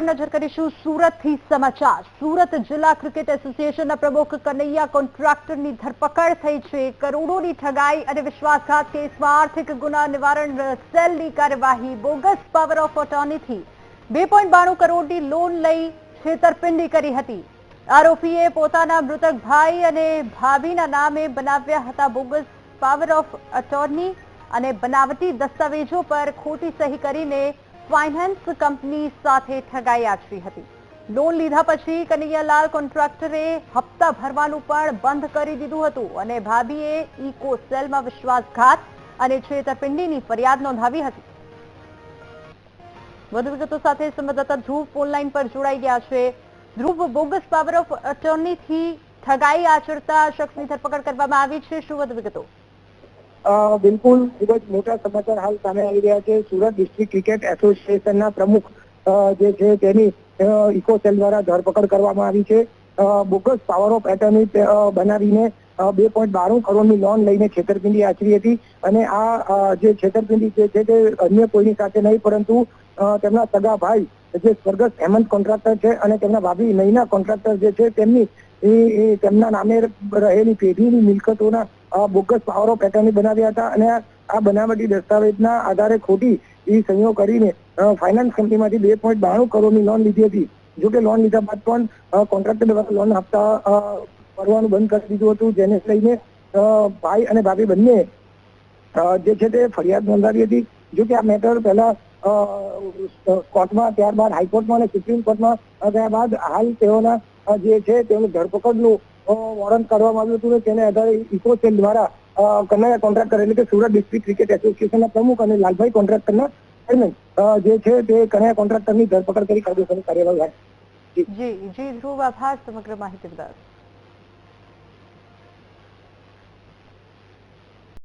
પર નજર કરીશું સુરતથી સમાચાર. સુરત જિલ્લા ક્રિકેટ એસોસિએશનના પ્રમુખ કનૈયા કોન્ટ્રાક્ટરની ધરપકડ થઈ છે. કરોડોની ઠગાઈ અને વિશ્વાસઘાત કેસમાં આર્થિક ગુના નિવારણ સેલની કાર્યવાહી, બોગસ પાવર ઓફ અટોર્નીથી બે પોઈન્ટ બાણું કરોડની લોન લઈ છેતરપિંડી કરી હતી. આરોપીએ પોતાના મૃતક ભાઈ અને ભાભીના નામે બનાવ્યા હતા બોગસ પાવર ઓફ અટોર્ની અને બનાવટી દસ્તાવેજો પર ખોટી સહી કરીને ફાઇનાન્સ કંપની સાથે ઠગાઈ આચરી હતી લોન લીધા પછી કનૈયાલાલ કોન્ટ્રાક્ટરે હપ્તા ભરવાનું પણ બંધ કરી દીધું હતું અને ભાભીએ ઇકો સેલમાં વિશ્વાસઘાત અને છેતરપિંડીની ફરિયાદ નોંધાવી હતી. વધુ વિગતો સાથે સંવાદદાતા ધ્રુવ ફોનલાઈન પર જોડાઈ ગયા છે. ધ્રુવ, બોગસ પાવર ઓફ અટોર્નીથી ઠગાઈ આચરતા શખ્સની ધરપકડ કરવામાં આવી છે. શું વધુ વિગતો? બિલકુલ ખૂબ જ મોટા સમાચાર હાલ સામે આવી રહ્યા છે. સુરત ડિસ્ટ્રિક્ટ ક્રિકેટ એસોસિએશનના પ્રમુખ જે છે તેની ઇકો સેલ દ્વારા ધરપકડ કરવામાં આવી છે. બોગસ પાવર ઓફ એટર્ની બનાવીને બે પોઈન્ટ બારું કરોડની લોન લઈને છેતરપિંડી આચરી હતી અને આ જે છેતરપિંડી જે છે તે અન્ય કોઈની સાથે નહીં, પરંતુ તેમના સગા ભાઈ, જે સ્વર્ગસ્થ હેમંત કોન્ટ્રાક્ટર છે અને તેમના ભાભી નૈના કોન્ટ્રાક્ટર જે છે તેમની તેમના નામે રહેલી પેઢીની મિલકતોના બોગસ પાવરો ઓફ બનાવ્યા હતા અને આ- બનાવટી દસ્તાવેજના આધારે ખોટી ઈ સહીઓ કરીને ફાઇનાન્સ કંપનીમાંથી બે પોઈન્ટ બાણું કરોડની લોન લીધી હતી. જો કે લોન લીધા બાદ પણ કોન્ટ્રાક્ટર દ્વારા લોન આપતા ભરવાનું બંધ કરી દીધું હતું, જેને લઈને ભાઈ અને ભાભી બંને જે છે તે ફરિયાદ નોંધાવી હતી. જો કે આ મેટર પહેલા કોર્ટમાં ત્યારબાદ હાઈકોર્ટમાં અને સુપ્રીમ કોર્ટમાં ગયા બાદ હાલ તેઓના જે છે તેઓની ધરપકડનું વોરંટ કાઢવામાં આવ્યું હતું તેને આધારે ઇકો દ્વારા કનૈયા કોન્ટ્રાક્ટર એટલે કે સુરત ડિસ્ટ્રિક્ટ ક્રિકેટ એસોસિએશનના પ્રમુખ અને લાલભાઈ કોન્ટ્રાક્ટરના ચેરમેન જે છે તે કનૈયા કોન્ટ્રાક્ટરની ધરપકડ કરી કાયદેસરની કાર્યવાહી જી જી ધ્રુવ આભાર, સમગ્ર માહિતી બદલ.